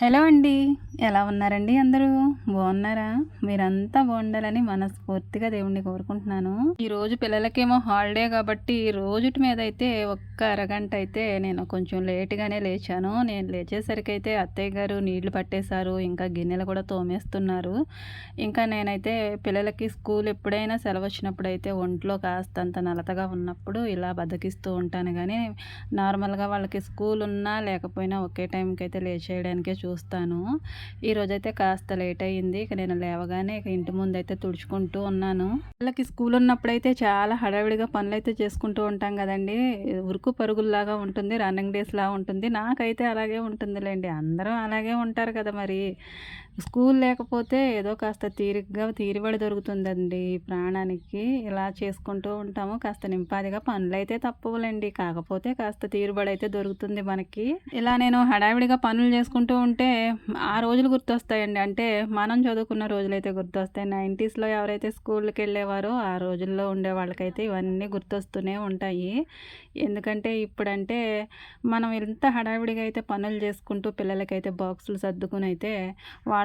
Hello అండి. ఎలా ఉన్నారండి అందరూ? బాగున్నారా? మీరంతా బాగుండాలని మనస్ఫూర్తిగా దేవుణ్ణి కోరుకుంటున్నాను. ఈరోజు పిల్లలకేమో హాలిడే కాబట్టి రోజుటి మీద అయితే ఒక్క అరగంట అయితే నేను కొంచెం లేట్గానే లేచాను. నేను లేచేసరికి అయితే అత్తయ్య గారు నీళ్ళు పట్టేశారు ఇంకా గిన్నెలు కూడా తోమేస్తున్నారు. ఇంకా నేనైతే పిల్లలకి స్కూల్ ఎప్పుడైనా సెలవు వచ్చినప్పుడు అయితే ఒంట్లో కాస్తంత నలతగా ఉన్నప్పుడు ఇలా బతికిస్తూ ఉంటాను. కానీ నార్మల్గా వాళ్ళకి స్కూల్ ఉన్నా లేకపోయినా ఒకే టైంకి అయితే లేచేయడానికే చూస్తాను. ఈరోజైతే కాస్త లేట్ అయ్యింది. ఇక నేను లేవగానే ఇక ఇంటి ముందు అయితే తుడుచుకుంటూ ఉన్నాను. వాళ్ళకి స్కూల్ ఉన్నప్పుడైతే చాలా హడావిడిగా పనులు అయితే చేసుకుంటూ ఉంటాం కదండి. ఉరుకు పరుగుల్లాగా ఉంటుంది రన్నింగ్ డేస్ లాగా ఉంటుంది. నాకైతే అలాగే ఉంటుందిలేండి. అందరూ అలాగే ఉంటారు కదా మరి. స్కూల్ లేకపోతే ఏదో కాస్త తీరిగ్గా తీరిబడి దొరుకుతుందండి ప్రాణానికి. ఇలా చేసుకుంటూ ఉంటాము. కాస్త నింపాదిగా పనులు అయితే తప్పవులేండి. కాకపోతే కాస్త తీరుబడి అయితే దొరుకుతుంది మనకి. ఇలా నేను హడావిడిగా పనులు చేసుకుంటూ ఉంటే ఆ రోజులు గుర్తొస్తాయండి. అంటే మనం చదువుకున్న రోజులైతే గుర్తొస్తాయి. నైంటీస్లో ఎవరైతే స్కూల్కి వెళ్ళేవారో ఆ రోజుల్లో ఉండే వాళ్ళకైతే ఇవన్నీ గుర్తొస్తూనే ఉంటాయి. ఎందుకంటే ఇప్పుడంటే మనం ఎంత హడావిడిగా అయితే పనులు చేసుకుంటూ పిల్లలకైతే బాక్సులు సర్దుకుని అయితే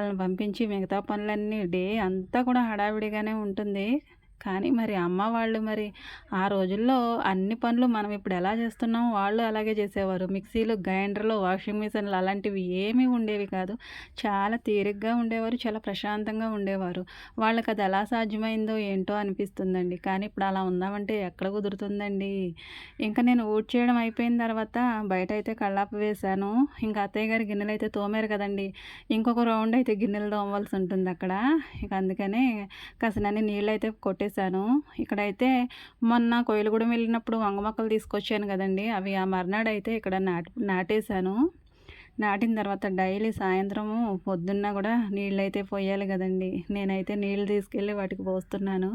వాళ్ళని పంపించి మిగతా పనులన్నీ డే అంతా కూడా హడావిడిగానే ఉంటుంది. కానీ మరి అమ్మ వాళ్ళు మరి ఆ రోజుల్లో అన్ని పనులు మనం ఇప్పుడు ఎలా చేస్తున్నాం వాళ్ళు అలాగే చేసేవారు. మిక్సీలు గ్రైండర్లు వాషింగ్ మిషన్లు అలాంటివి ఏమీ ఉండేవి కాదు. చాలా తీరిగ్గా ఉండేవారు చాలా ప్రశాంతంగా ఉండేవారు. వాళ్ళకి అది ఎలా సాధ్యమైందో ఏంటో అనిపిస్తుందండి. కానీ ఇప్పుడు అలా ఉందామంటే ఎక్కడ కుదురుతుందండి? ఇంకా నేను ఊడ్ చేయడం అయిపోయిన తర్వాత బయట అయితే కళ్ళాపు వేశాను. ఇంకా అత్తయ్య గారి గిన్నెలు అయితే తోమారు కదండి. ఇంకొక రౌండ్ అయితే గిన్నెలు తోమవలసి ఉంటుంది అక్కడ. ఇక అందుకనే కాసిన నీళ్ళు అయితే కొట్టే పెట్టేశాను. ఇక్కడైతే మొన్న కోయిలగూడెం వెళ్ళినప్పుడు వంగ మొక్కలు తీసుకొచ్చాను కదండి అవి ఆ మర్నాడు అయితే ఇక్కడ నాటి నాటేశాను. నాటిన తర్వాత డైలీ సాయంత్రము పొద్దున్న కూడా నీళ్ళు అయితే పోయాలి కదండి. నేనైతే నీళ్ళు తీసుకెళ్ళి వాటికి పోస్తున్నాను.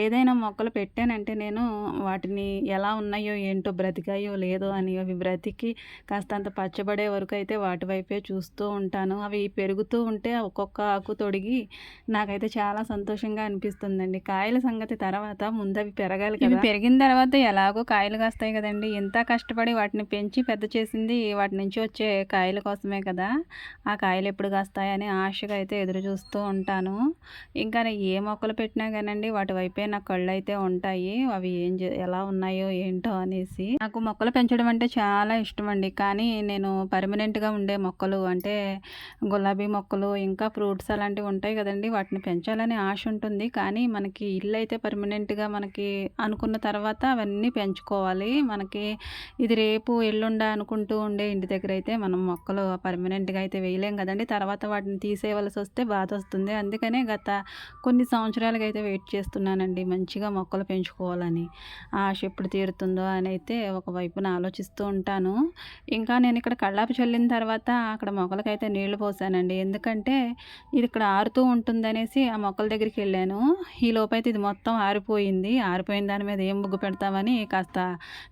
ఏదైనా మొక్కలు పెట్టానంటే నేను వాటిని ఎలా ఉన్నాయో ఏంటో బ్రతికాయో లేదో అని అవి బ్రతికి కాస్తంత పచ్చబడే వరకు అయితే వాటి వైపే చూస్తూ ఉంటాను. అవి పెరుగుతూ ఉంటే ఒక్కొక్క ఆకు తొడిగి నాకైతే చాలా సంతోషంగా అనిపిస్తుందండి. కాయల సంగతి తర్వాత ముందు అవి పెరగాలి కదా. పెరిగిన తర్వాత ఎలాగో కాయలు కాస్తాయి కదండి. ఎంత కష్టపడి వాటిని పెంచి పెద్ద చేసింది వాటి నుంచి వచ్చే కాయలు కాయల కోసమే కదా. ఆ కాయలు ఎప్పుడు కాస్తాయని ఆశగా అయితే ఎదురు చూస్తూ ఉంటాను. ఇంకా ఏ మొక్కలు పెట్టినా కానండి వాటి వైపే నా కళ్ళు అయితే ఉంటాయి. అవి ఏం ఎలా ఉన్నాయో ఏంటో అనేసి. నాకు మొక్కలు పెంచడం అంటే చాలా ఇష్టం అండి కానీ నేను పర్మనెంట్గా ఉండే మొక్కలు అంటే గులాబీ మొక్కలు ఇంకా ఫ్రూట్స్ అలాంటివి ఉంటాయి కదండి. వాటిని పెంచాలని ఆశ ఉంటుంది. కానీ మనకి ఇల్లు అయితే పర్మనెంట్గా మనకి అనుకున్న తర్వాత అవన్నీ పెంచుకోవాలి. మనకి ఇది రేపు ఎల్లుండ అనుకుంటూ ఉండే ఇంటి దగ్గర అయితే మనం మొక్క మొక్కలు పర్మనెంట్గా అయితే వేయలేం కదండి. తర్వాత వాటిని తీసేయవలసి వస్తే బాధ వస్తుంది. అందుకనే గత కొన్ని సంవత్సరాలుగా అయితే వెయిట్ చేస్తున్నానండి మంచిగా మొక్కలు పెంచుకోవాలని. ఆశ ఎప్పుడు తీరుతుందో అని అయితే ఒకవైపున ఆలోచిస్తూ ఉంటాను. ఇంకా నేను ఇక్కడ కళ్ళాపి చల్లిన తర్వాత అక్కడ మొక్కలకైతే నీళ్ళు పోసానండి. ఎందుకంటే ఇది ఇక్కడ ఆరుతూ ఉంటుందనేసి ఆ మొక్కల దగ్గరికి వెళ్ళాను. ఈ లోపైతే ఇది మొత్తం ఆరిపోయింది. ఆరిపోయిన దాని మీద ఏం ముగ్గు పెడతామని కాస్త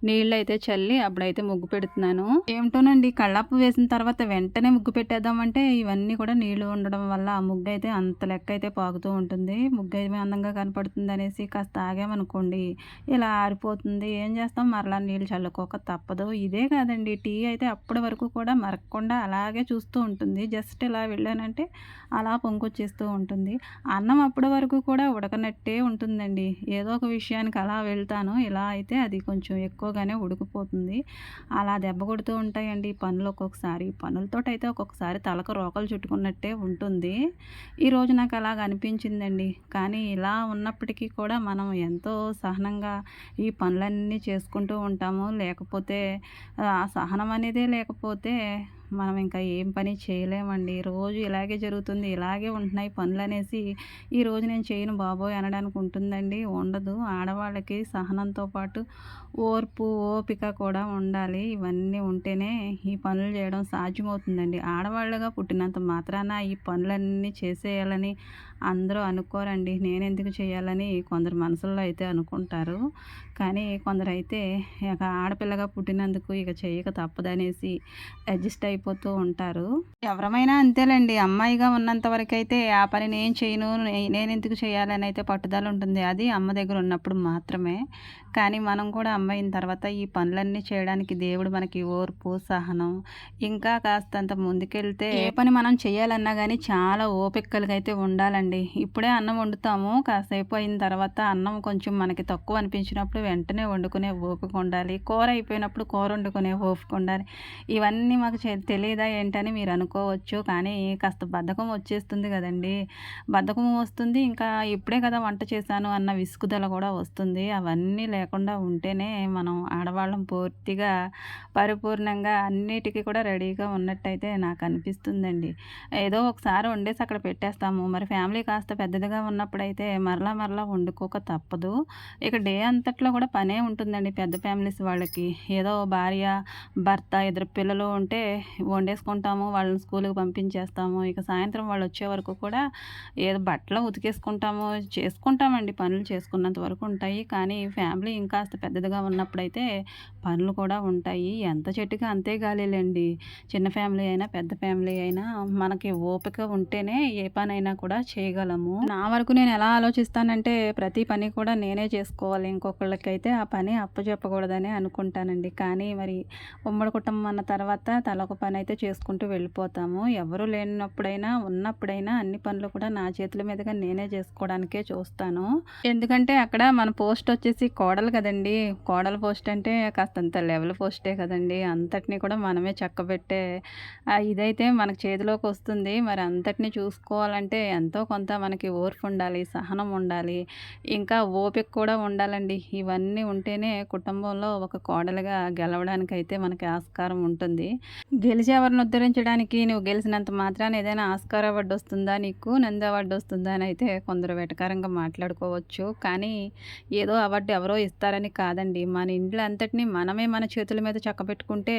నీళ్ళు అయితే చల్లి అప్పుడైతే ముగ్గు పెడుతున్నాను. ఏమిటోనండి కళ్ళాపు వేసిన తర్వాత తర్వాత వెంటనే ముగ్గు పెట్టేద్దామంటే ఇవన్నీ కూడా నీళ్ళు ఉండడం వల్ల ఆ ముగ్గు అయితే అంత లెక్క అయితే పాగుతూ ఉంటుంది. ముగ్గు అయితే అందంగా కనపడుతుంది అనేసి కాస్త ఆగామనుకోండి ఇలా ఆరిపోతుంది. ఏం చేస్తాం? మరలా నీళ్ళు చల్లుకోక తప్పదు. ఇదే కాదండి. టీ అయితే అప్పటి వరకు కూడా మరగకుండా అలాగే చూస్తూ ఉంటుంది. జస్ట్ ఇలా వెళ్ళానంటే అలా పొంకొచ్చేస్తూ ఉంటుంది. అన్నం అప్పటి వరకు కూడా ఉడకనట్టే ఉంటుందండి. ఏదో ఒక విషయానికి అలా వెళ్తాను. ఇలా అయితే అది కొంచెం ఎక్కువగానే ఉడికిపోతుంది. అలా దెబ్బ కొడుతూ ఉంటాయండి పనులు ఒక్కొక్కసారి. పనులతో అయితే ఒక్కొక్కసారి తలకు రోకలు చుట్టుకున్నట్టే ఉంటుంది. ఈరోజు నాకు అలాగ అనిపించిందండి. కానీ ఇలా ఉన్నప్పటికీ కూడా మనం ఎంతో సహనంగా ఈ పనులన్నీ చేసుకుంటూ ఉంటాము. లేకపోతే ఆ సహనం అనేదే లేకపోతే మనం ఇంకా ఏం పని చేయలేమండి. రోజు ఇలాగే జరుగుతుంది ఇలాగే ఉంటున్నాయి పనులు అనేసి ఈరోజు నేను చేయను బాబోయ్ అనడానికి ఉంటుందండి. ఉండదు. ఆడవాళ్ళకి సహనంతో పాటు ఓర్పు ఓపిక కూడా ఉండాలి. ఇవన్నీ ఉంటేనే ఈ పనులు చేయడం సాధ్యమవుతుందండి. ఆడవాళ్ళుగా పుట్టినంత మాత్రాన ఈ పనులన్నీ చేసేయాలని అందరూ అనుకోరండి. నేను ఎందుకు చేయాలని కొందరు మనసుల్లో అయితే అనుకుంటారు. కానీ కొందరైతే ఇక ఆడపిల్లగా పుట్టినందుకు ఇక చేయక తప్పదనేసి అడ్జస్ట్ అయిపోతూ ఉంటారు. ఎవరమైనా అంతేలేండి అమ్మాయిగా ఉన్నంత వరకు అయితే ఆ పని నేను చేయను నేను ఎందుకు చేయాలని అయితే పట్టుదల ఉంటుంది. అది అమ్మ దగ్గర ఉన్నప్పుడు మాత్రమే. కానీ మనం కూడా అమ్మాయిన తర్వాత ఈ పనులన్నీ చేయడానికి దేవుడు మనకి ఓర్పు సహనం ఇంకా కాస్తంత ముందుకెళ్తే ఏ పని మనం చేయాలన్నా కానీ చాలా ఓపికలుగా అయితే ఉండాలండి. ఇప్పుడే అన్నం వండుతాము కాసేపు అయిన తర్వాత అన్నం కొంచెం మనకి తక్కువ అనిపించినప్పుడు వెంటనే వండుకునే ఓపిక ఉండాలి. కూర అయిపోయినప్పుడు కూర వండుకునే ఓపిక ఉండాలి. ఇవన్నీ మాకు తెలియదా ఏంటని మీరు అనుకోవచ్చు కానీ కాస్త బద్ధకం వచ్చేస్తుంది కదండి. బద్ధకం వస్తుంది ఇంకా ఇప్పుడే కదా వంట చేశాను అన్న విసుగుదల కూడా వస్తుంది. అవన్నీ లేకుండా ఉంటేనే మనం ఆడవాళ్ళం పూర్తిగా పరిపూర్ణంగా అన్నిటికీ కూడా రెడీగా ఉన్నట్టయితే నాకు అనిపిస్తుందండి. ఏదో ఒకసారి వండేసి అక్కడ పెట్టేస్తాము. మరి ఫ్యామిలీ కాస్త పెద్దదిగా ఉన్నప్పుడైతే మరలా మరలా వండుకోక తప్పదు. ఇక డే అంతట్లో కూడా పనే ఉంటుందండి పెద్ద ఫ్యామిలీస్ వాళ్ళకి. ఏదో భార్య భర్త ఇద్దరు పిల్లలు ఉంటే వండేసుకుంటాము వాళ్ళని స్కూల్కి పంపించేస్తాము. ఇక సాయంత్రం వాళ్ళు వచ్చే వరకు కూడా ఏదో బట్టలు ఉతికేసుకుంటాము. చేసుకుంటామండి పనులు చేసుకున్నంత వరకు ఉంటాయి. కానీ ఫ్యామిలీ ఇంకాస్త పెద్దదిగా ఉన్నప్పుడైతే పనులు కూడా ఉంటాయి. ఎంత చెట్టుగా అంతే గాలిలేండి. చిన్న ఫ్యామిలీ అయినా పెద్ద ఫ్యామిలీ అయినా మనకి ఓపిక ఉంటేనే ఏ పనైనా కూడా చేయగలము. నా వరకు నేను ఎలా ఆలోచిస్తానంటే ప్రతి పని కూడా నేనే చేసుకోవాలి. ఇంకొకళ్ళకైతే ఆ పని అప్పచెప్పకూడదని అనుకుంటానండి. కానీ మరి ఉమ్మడి కుటుంబం అన్న తర్వాత తలొక పని అయితే చేసుకుంటూ వెళ్ళిపోతాము. ఎవరు లేనప్పుడైనా ఉన్నప్పుడైనా అన్ని పనులు కూడా నా చేతుల మీదుగా నేనే చేసుకోవడానికే చూస్తాను. ఎందుకంటే అక్కడ మన పోస్ట్ వచ్చేసి కోడలు కదండి. కోడల పోస్ట్ అంటే కాస్తంత లెవెల్ పోస్టే కదండి. అంతటిని కూడా మనమే చక్కబెట్టే ఇదైతే మనకు చేతిలోకి వస్తుంది. మరి అంతటిని చూసుకోవాలంటే ఎంతో కొంత మనకి ఓర్పు ఉండాలి సహనం ఉండాలి. ఇంకా ఓపిక కూడా ఉండాలండి. ఇవన్నీ ఉంటేనే కుటుంబంలో ఒక కోడలుగా గెలవడానికి అయితే మనకి ఆస్కారం ఉంటుంది. గెలిచి ఎవరిని ఉద్ధరించడానికి నువ్వు గెలిచినంత మాత్రాన్ని ఏదైనా ఆస్కార అవార్డు వస్తుందా నీకు? నంది అవార్డు వస్తుందా? అని అయితే కొందరు వెటకారంగా మాట్లాడుకోవచ్చు. కానీ ఏదో అవార్డు ఎవరో ఇస్తారని కాదండి. మన ఇంట్లో అంతటినీ మనమే మన చేతుల మీద చక్కబెట్టుకుంటే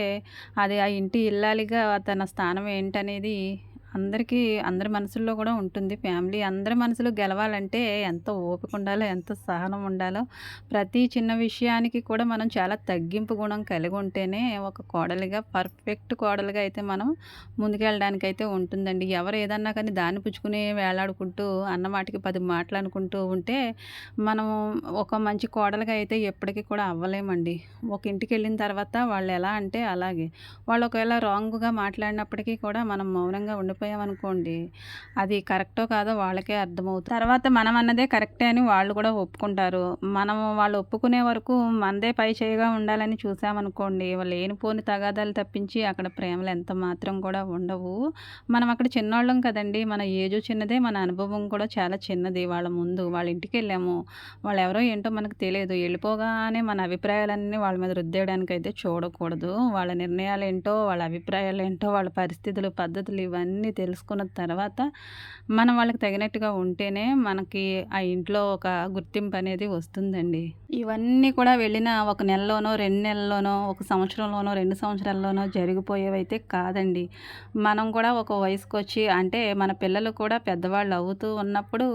అది ఆ ఇంటి ఇల్లాలిగా తన స్థానం ఏంటనేది అందరికీ అందరి మనసుల్లో కూడా ఉంటుంది. ఫ్యామిలీ అందరి మనసులో గెలవాలంటే ఎంత ఓపిక ఉండాలో ఎంత సహనం ఉండాలో ప్రతి చిన్న విషయానికి కూడా మనం చాలా తగ్గింపు గుణం కలిగి ఉంటేనే ఒక కోడలిగా పర్ఫెక్ట్ కోడలుగా అయితే మనం ముందుకెళ్ళడానికి అయితే ఉంటుందండి. ఎవరు ఏదన్నా కానీ దాన్ని పుచ్చుకుని వేలాడుకుంటూ అన్నమాటికి పది మాటలు అనుకుంటూ ఉంటే మనం ఒక మంచి కోడలుగా అయితే ఎప్పటికీ కూడా అవ్వలేమండి. ఒక ఇంటికి వెళ్ళిన తర్వాత వాళ్ళు ఎలా అంటే అలాగే. వాళ్ళు ఒకవేళ రాంగ్గా మాట్లాడినప్పటికీ కూడా మనం మౌనంగా ఉండిపోయి మర్చిపోయామనుకోండి అది కరెక్టో కాదో వాళ్ళకే అర్థమవుతుంది. తర్వాత మనం అన్నదే కరెక్టే అని వాళ్ళు కూడా ఒప్పుకుంటారు. మనం వాళ్ళు ఒప్పుకునే వరకు మనదే పై చేయగా ఉండాలని చూసామనుకోండి వాళ్ళు లేనిపోని తగాదాలు తప్పించి అక్కడ ప్రేమలు ఎంత మాత్రం కూడా ఉండవు. మనం అక్కడ చిన్నవాళ్ళం కదండి. మన ఏజు చిన్నదే మన అనుభవం కూడా చాలా చిన్నది. వాళ్ళ ముందు వాళ్ళ ఇంటికి వెళ్ళాము. వాళ్ళు ఎవరో ఏంటో మనకు తెలియదు. వెళ్ళిపోగానే మన అభిప్రాయాలన్నీ వాళ్ళ మీద రుద్దేయడానికి అయితే చూడకూడదు. వాళ్ళ నిర్ణయాలు ఏంటో వాళ్ళ అభిప్రాయాలు ఏంటో వాళ్ళ పరిస్థితులు పద్ధతులు ఇవన్నీ తెలుసుకున్న తర్వాత మనం వాళ్ళకి తగినట్టుగా ఉంటేనే మనకి ఆ ఇంట్లో ఒక గుర్తింపు అనేది వస్తుందండి. ఇవన్నీ కూడా వెళ్ళిన ఒక నెలలోనో రెండు నెలల్లోనో ఒక సంవత్సరంలోనో రెండు సంవత్సరాల్లోనో జరిగిపోయేవైతే కాదండి. మనం కూడా ఒక వయసుకు వచ్చి అంటే మన పిల్లలు కూడా పెద్దవాళ్ళు అవుతూ ఉన్నప్పుడు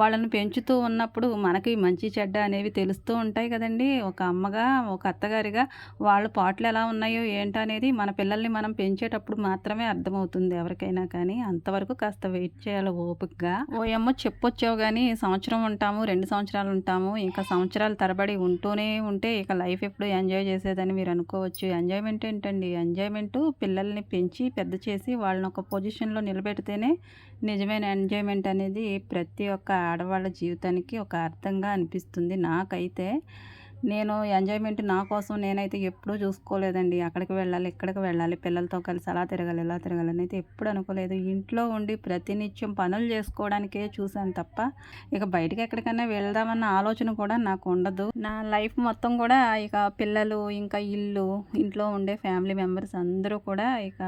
వాళ్ళని పెంచుతూ ఉన్నప్పుడు మనకి మంచి చెడ్డ అనేవి తెలుస్తూ ఉంటాయి కదండి. ఒక అమ్మగా ఒక అత్తగారిగా వాళ్ళ పాటలు ఎలా ఉన్నాయో ఏంటనేది మన పిల్లల్ని మనం పెంచేటప్పుడు మాత్రమే అర్థమవుతుంది ఎవరికైనా కానీ. అంతవరకు కాస్త వెయిట్ చేయాలి ఓపికగా. ఓ ఏమో చెప్పొచ్చావు కానీ సంవత్సరం ఉంటాము రెండు సంవత్సరాలు ఉంటాము ఇంకా సంవత్సరాల తరబడి ఉంటూనే ఉంటే ఇక లైఫ్ ఎప్పుడు ఎంజాయ్ చేసేదని మీరు అనుకోవచ్చు. ఎంజాయ్మెంట్ ఏంటండి? ఎంజాయ్మెంట్ పిల్లల్ని పెంచి పెద్ద చేసి వాళ్ళని ఒక పొజిషన్లో నిలబెడితేనే నిజమైన ఎంజాయ్మెంట్ అనేది ప్రతి ఒక్క ఆడవాళ్ళ జీవితానికి ఒక అర్థంగా అనిపిస్తుంది. నాకైతే నేను ఎంజాయ్మెంట్ నా కోసం నేనైతే ఎప్పుడూ చూసుకోలేదండి. అక్కడికి వెళ్ళాలి ఇక్కడికి వెళ్ళాలి పిల్లలతో కలిసి అలా తిరగాలి ఇలా తిరగాలి అయితే ఎప్పుడు అనుకోలేదు. ఇంట్లో ఉండి ప్రతినిత్యం పనులు చేసుకోవడానికే చూశాను తప్ప ఇక బయటకి ఎక్కడికైనా వెళ్దామన్న ఆలోచన కూడా నాకు ఉండదు. నా లైఫ్ మొత్తం కూడా ఇక పిల్లలు ఇంకా ఇల్లు ఇంట్లో ఉండే ఫ్యామిలీ మెంబర్స్ అందరూ కూడా ఇక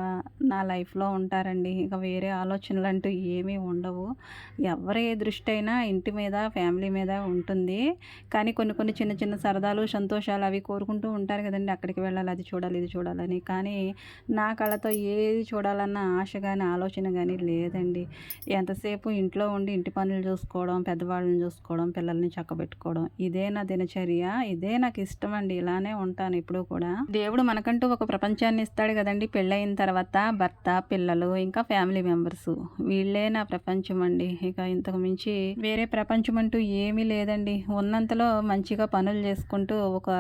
నా లైఫ్లో ఉంటారండి. ఇక వేరే ఆలోచనలు అంటూ ఏమీ ఉండవు. ఎవరి దృష్టి అయినా ఇంటి మీద ఫ్యామిలీ మీద ఉంటుంది. కానీ కొన్ని కొన్ని చిన్న చిన్న సరదా సరదాలు సంతోషాలు అవి కోరుకుంటూ ఉంటారు కదండి. అక్కడికి వెళ్ళాలి అది చూడాలి ఇది చూడాలని. కానీ నా కళ్ళతో ఏది చూడాలన్న ఆశ కానీ ఆలోచన కానీ లేదండి. ఎంతసేపు ఇంట్లో ఉండి ఇంటి పనులు చూసుకోవడం పెద్దవాళ్ళని చూసుకోవడం పిల్లల్ని చక్కబెట్టుకోవడం ఇదే నా దినచర్య ఇదే నాకు ఇష్టం అండి. ఇలానే ఉంటాను ఇప్పుడు కూడా. దేవుడు మనకంటూ ఒక ప్రపంచాన్ని ఇస్తాడు కదండి. పెళ్ళయిన తర్వాత భర్త పిల్లలు ఇంకా ఫ్యామిలీ మెంబర్స్. వీళ్ళే నా ప్రపంచం అండి. ఇక ఇంతకు మించి వేరే ప్రపంచం అంటూ ఏమీ లేదండి. ఉన్నంతలో మంచిగా పనులు చేసుకో చేసుకుంటూ ఒక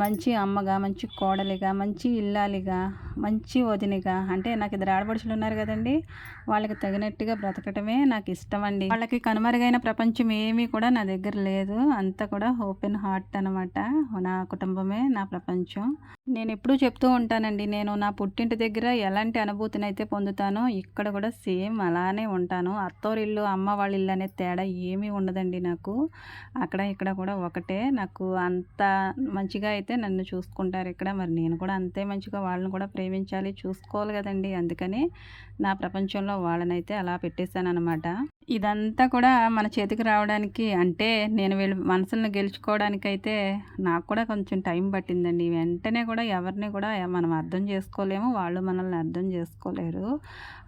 మంచి అమ్మగా మంచి కోడలిగా మంచి ఇల్లాలిగా మంచి వదినిగా అంటే నాకు ఇద్దరు ఆడపడుచులు ఉన్నారు కదండి వాళ్ళకి తగినట్టుగా బ్రతకటమే నాకు ఇష్టం అండి వాళ్ళకి కనుమరుగైన ప్రపంచం ఏమీ కూడా నా దగ్గర లేదు. అంతా కూడా ఓపెన్ హార్ట్ అనమాట నా కుటుంబమే నా ప్రపంచం. నేను ఎప్పుడూ చెప్తూ ఉంటానండి నేను నా పుట్టింటి దగ్గర ఎలాంటి అనుభూతిని అయితే పొందుతానో ఇక్కడ కూడా సేమ్ అలానే ఉంటాను. అత్తోరిల్లు అమ్మ వాళ్ళ ఇల్లు అనే తేడా ఏమీ ఉండదండి నాకు. అక్కడ ఇక్కడ కూడా ఒకటే. నాకు అంత మంచిగా అయితే నన్ను చూసుకుంటారు ఇక్కడ మరి నేను కూడా అంతే మంచిగా వాళ్ళని కూడా ప్రేమించాలి చూసుకోవాలి కదండి. అందుకని నా ప్రపంచంలో వాళ్ళనైతే అలా పెట్టేశాను అనమాట ఇదంతా కూడా మన చేతికి రావడానికి అంటే నేను వీళ్ళ మనసులను గెలుచుకోవడానికైతే నాకు కూడా కొంచెం టైం పట్టిందండి. వెంటనే కూడా ఎవరిని కూడా మనం అర్థం చేసుకోలేము. వాళ్ళు మనల్ని అర్థం చేసుకోలేరు.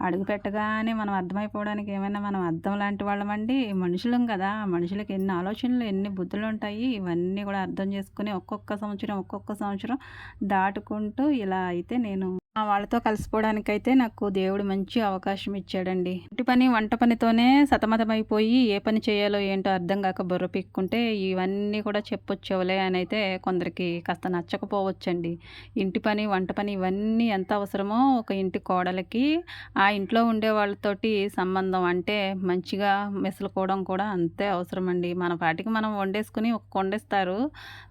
అడుగు పెట్టగానే మనం అర్థమైపోవడానికి ఏమైనా మనం అర్థం లాంటి వాళ్ళమండి మనుషులం కదా. మనుషులకి ఎన్ని ఆలోచనలు ఎన్ని బుద్ధులు ఉంటాయి? ఇవన్నీ కూడా అర్థం చేసుకుని ఒక్కొక్క సంవత్సరం ఒక్కొక్క సంవత్సరం దాటుకుంటూ ఇలా అయితే నేను వాళ్ళతో కలిసిపోవడానికైతే నాకు దేవుడు మంచి అవకాశం ఇచ్చాడండి. ఇంటి పని వంట పనితోనే సతమతమైపోయి ఏ పని చేయాలో ఏంటో అర్థం కాక బుర్ర పిక్కుంటే ఇవన్నీ కూడా చెప్పొచ్చేవలే అని అయితే కొందరికి కాస్త నచ్చకపోవచ్చండి. ఇంటి పని వంట పని ఇవన్నీ ఎంత అవసరమో ఒక ఇంటి కోడలకి ఆ ఇంట్లో ఉండే వాళ్ళతోటి సంబంధం అంటే మంచిగా మెసలుకోవడం కూడా అంతే అవసరం అండి మన పాటికి మనం వండేసుకుని ఒక కొండేస్తారు.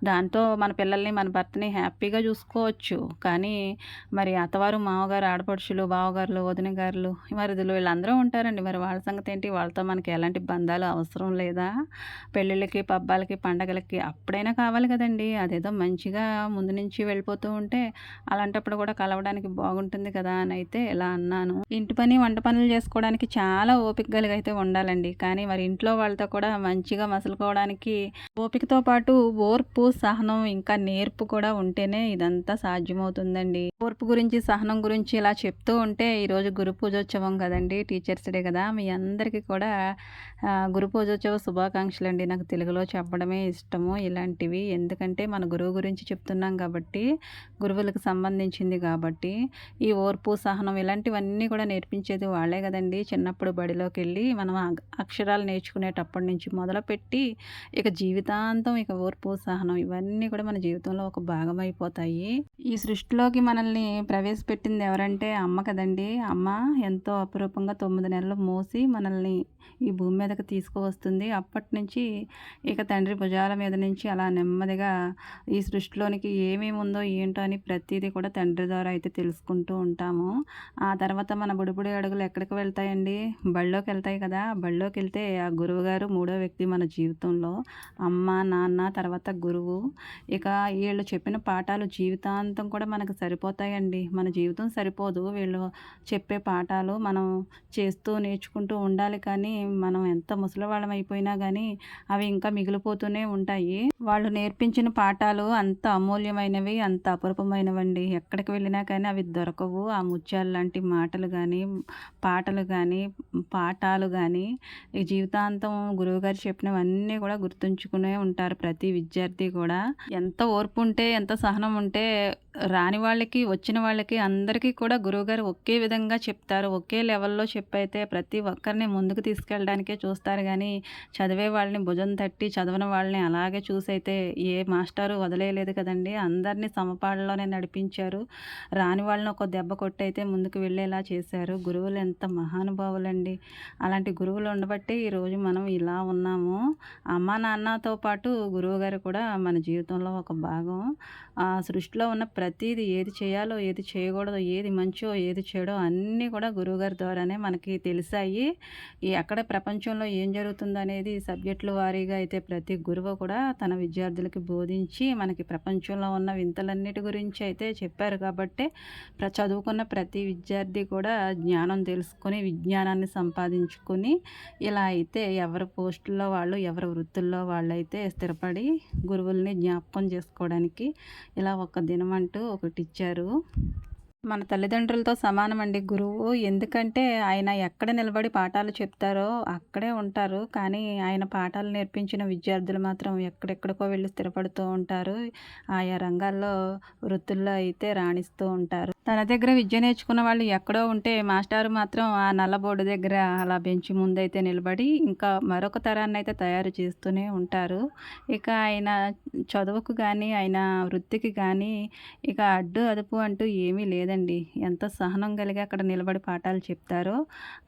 దాంతో మన పిల్లల్ని మన భర్తని హ్యాపీగా చూసుకోవచ్చు. కానీ మరి అత్తవారు మామగారు ఆడపడుచులు బావగారులు వదినగారులు మరిదులు వీళ్ళందరూ ఉంటారండి. మరి వాళ్ళ సంగతి ఏంటి? వాళ్ళతో మనకి ఎలాంటి బంధాలు అవసరం లేదా? పెళ్ళిళ్ళకి పబ్బాలకి పండగలకి అప్పుడైనా కావాలి కదండి. అదేదో మంచిగా ముందు నుంచి వెళ్ళిపోతూ ఉంటే అలాంటప్పుడు కూడా కలవడానికి బాగుంటుంది కదా అని అయితే ఇలా అన్నాను. ఇంటి పని వంట పనులు చేసుకోవడానికి చాలా ఓపికగా అయితే ఉండాలండి. కానీ మరి ఇంట్లో వాళ్ళతో కూడా మంచిగా మసులుకోవడానికి ఓపికతో పాటు ఓర్పు సహనం ఇంకా నేర్పు కూడా ఉంటేనే ఇదంతా సాధ్యమవుతుందండి. ఓర్పు గురించి సహనం గురించి ఇలా చెప్తూ ఉంటే ఈరోజు గురు పూజోత్సవం కదండి టీచర్స్ డే కదా. మీ అందరికీ కూడా గురు పూజోత్సవ శుభాకాంక్షలు అండి నాకు తెలుగులో చెప్పడమే ఇష్టము ఇలాంటివి. ఎందుకంటే మన గురువు గురించి చెప్తున్నాం కాబట్టి గురువులకు సంబంధించింది కాబట్టి ఈ ఓర్పు సహనం ఇలాంటివన్నీ కూడా నేర్పించేది వాళ్ళే కదండి. చిన్నప్పుడు బడిలోకి వెళ్ళి మనం అక్షరాలు నేర్చుకునేటప్పటి నుంచి మొదలుపెట్టి ఇక జీవితాంతం ఇక ఓర్పు సహనం ఇవన్నీ కూడా మన జీవితంలో ఒక భాగం అయిపోతాయి ఈ సృష్టిలోకి మనల్ని ప్రవేశపెట్టింది ఎవరంటే అమ్మ కదండి. అమ్మ ఎంతో అపురూపంగా తొమ్మిది నెలలు మోసి మనల్ని ఈ భూమి మీదకి తీసుకువస్తుంది. అప్పటి నుంచి ఇక తండ్రి భుజాల మీద నుంచి అలా నెమ్మదిగా ఈ సృష్టిలోనికి ఏమేమి ఉందో ఏంటో అని ప్రతిదీ కూడా తండ్రి ద్వారా అయితే తెలుసుకుంటూ ఉంటాము. ఆ తర్వాత మన బుడిబుడి అడుగులు ఎక్కడికి వెళ్తాయండి? బళ్ళోకి వెళ్తాయి కదా. బళ్ళోకి వెళ్తే ఆ గురువు గారు మూడో వ్యక్తి మన జీవితంలో అమ్మ నాన్న తర్వాత గురువు. ఇక వీళ్ళు చెప్పిన పాఠాలు జీవితాంతం కూడా మనకు సరిపోతాయండి. మన జీవితం సరిపోదు. వీళ్ళు చెప్పే పాఠాలు మనం చేస్తూ నేర్చుకుంటూ ఉండాలి కానీ మనం ఎంత ముసలివాళ్ళం అయిపోయినా కానీ అవి ఇంకా మిగిలిపోతూనే ఉంటాయి. వాళ్ళు నేర్పించిన పాఠాలు అంత అమూల్యమైనవి అంత అపురూపమైనవండి. ఎక్కడికి వెళ్ళినా కానీ అవి దొరకవు. ఆ ముత్యాలు లాంటి మాటలు కానీ పాటలు కానీ పాఠాలు కానీ ఈ జీవితాంతం గురువుగారు చెప్పినవన్నీ కూడా గుర్తుంచుకునే ఉంటారు ప్రతి విద్యార్థి కూడా. ఎంత ఓర్పు ఉంటే ఎంత సహనం ఉంటే రాని వాళ్ళకి వచ్చిన వాళ్ళకి అందరికీ కూడా గురువుగారు ఒకే విధంగా చెప్తారు. ఒకే లెవెల్లో చెప్పైతే ప్రతి ఒక్కరిని ముందుకు తీసుకెళ్ళడానికే చూస్తారు. కానీ చదివే వాళ్ళని భుజం తట్టి చదవని వాళ్ళని అలాగే చూసైతే ఏ మాస్టారు వదిలేయలేదు కదండి. అందరినీ సమపాడలోనే నడిపించారు. రాని వాళ్ళని ఒక దెబ్బ కొట్టయితే ముందుకు వెళ్ళేలా చేశారు. గురువులు ఎంత మహానుభావులండి. అలాంటి గురువులు ఉండబట్టి ఈరోజు మనం ఇలా ఉన్నాము. అమ్మ నాన్నతో పాటు గురువుగారు కూడా మన జీవితంలో ఒక భాగం. ఆ సృష్టిలో ఉన్న ప్రతిదీ ఏది చేయాలో ఏది చేయకూడదో ఏది మంచో ఏది చెడో అన్నీ కూడా గురువుగారి ద్వారానే మనకి తెలిసాయి. ఈ అక్కడ ప్రపంచంలో ఏం జరుగుతుందో అనేది సబ్జెక్టుల వారీగా అయితే ప్రతి గురువు కూడా తన విద్యార్థులకి బోధించి మనకి ప్రపంచంలో ఉన్న వింతలన్నిటి గురించి అయితే చెప్పారు కాబట్టి చదువుకున్న ప్రతి విద్యార్థి కూడా జ్ఞానం తెలుసుకొని విజ్ఞానాన్ని సంపాదించుకొని ఇలా అయితే ఎవరి పోస్టుల్లో వాళ్ళు ఎవరి వృత్తుల్లో వాళ్ళు అయితే స్థిరపడి గురువుల్ని జ్ఞాపకం చేసుకోవడానికి ఇలా ఒక దినం అంటూ ఒకటి ఇచ్చారు మన తల్లిదండ్రులతో సమానం అండి గురువు. ఎందుకంటే ఆయన ఎక్కడ నిలబడి పాఠాలు చెప్తారో అక్కడే ఉంటారు. కానీ ఆయన పాఠాలు నేర్పించిన విద్యార్థులు మాత్రం ఎక్కడెక్కడికో వెళ్ళి స్థిరపడుతూ ఉంటారు. ఆయా రంగాల్లో వృత్తుల్లో అయితే రాణిస్తూ ఉంటారు. తన దగ్గర విద్య నేర్చుకున్న వాళ్ళు ఎక్కడో ఉంటే మాస్టారు మాత్రం ఆ నల్ల బోర్డు దగ్గర అలా బెంచ్ ముందైతే నిలబడి ఇంకా మరొక తరాన్ని అయితే తయారు చేస్తూనే ఉంటారు. ఇక ఆయన చదువుకు కానీ ఆయన వృత్తికి కానీ ఇక అడ్డు అదుపు అంటూ ఏమీ లేదు. లేదండి. ఎంత సహనం కలిగి అక్కడ నిలబడి పాఠాలు చెప్తారో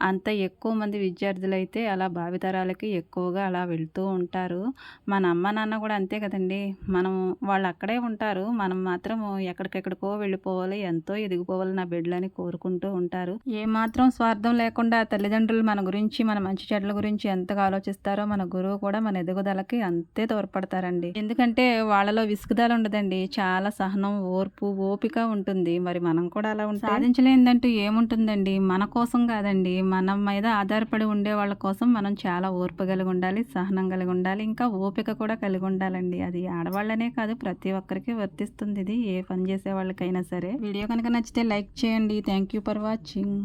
అంత ఎక్కువ మంది విద్యార్థులు అయితే అలా భావితరాలకి ఎక్కువగా అలా వెళ్తూ ఉంటారు. మన అమ్మ నాన్న కూడా అంతే కదండి. మనం వాళ్ళు అక్కడే ఉంటారు. మనం మాత్రం ఎక్కడికెక్కడికో వెళ్ళిపోవాలి ఎంతో ఎదిగిపోవాలి నా బిడ్డలని కోరుకుంటూ ఉంటారు. ఏమాత్రం స్వార్థం లేకుండా తల్లిదండ్రులు మన గురించి మన మంచి చెడ్ల గురించి ఎంతగా ఆలోచిస్తారో మన గురువు కూడా మన ఎదుగుదలకి అంతే తోడ్పడతారండి. ఎందుకంటే వాళ్ళలో విసుగుదల ఉండదండి. చాలా సహనం ఓర్పు ఓపిక ఉంటుంది. మరి మనం కూడా అలా ఉంటే? సాధించలేదంటూ ఏముంటుందండి? మన కోసం కాదండి. మన మీద ఆధారపడి ఉండే వాళ్ళ కోసం మనం చాలా ఓర్పు కలిగి ఉండాలి సహనం కలిగి ఉండాలి ఇంకా ఓపిక కూడా కలిగి ఉండాలండి. అది ఆడవాళ్ళనే కాదు ప్రతి ఒక్కరికి వర్తిస్తుంది. ఇది ఏ పని చేసే వాళ్ళకైనా సరే. వీడియో కనుక నచ్చితే లైక్ చేయండి. Thank you for watching.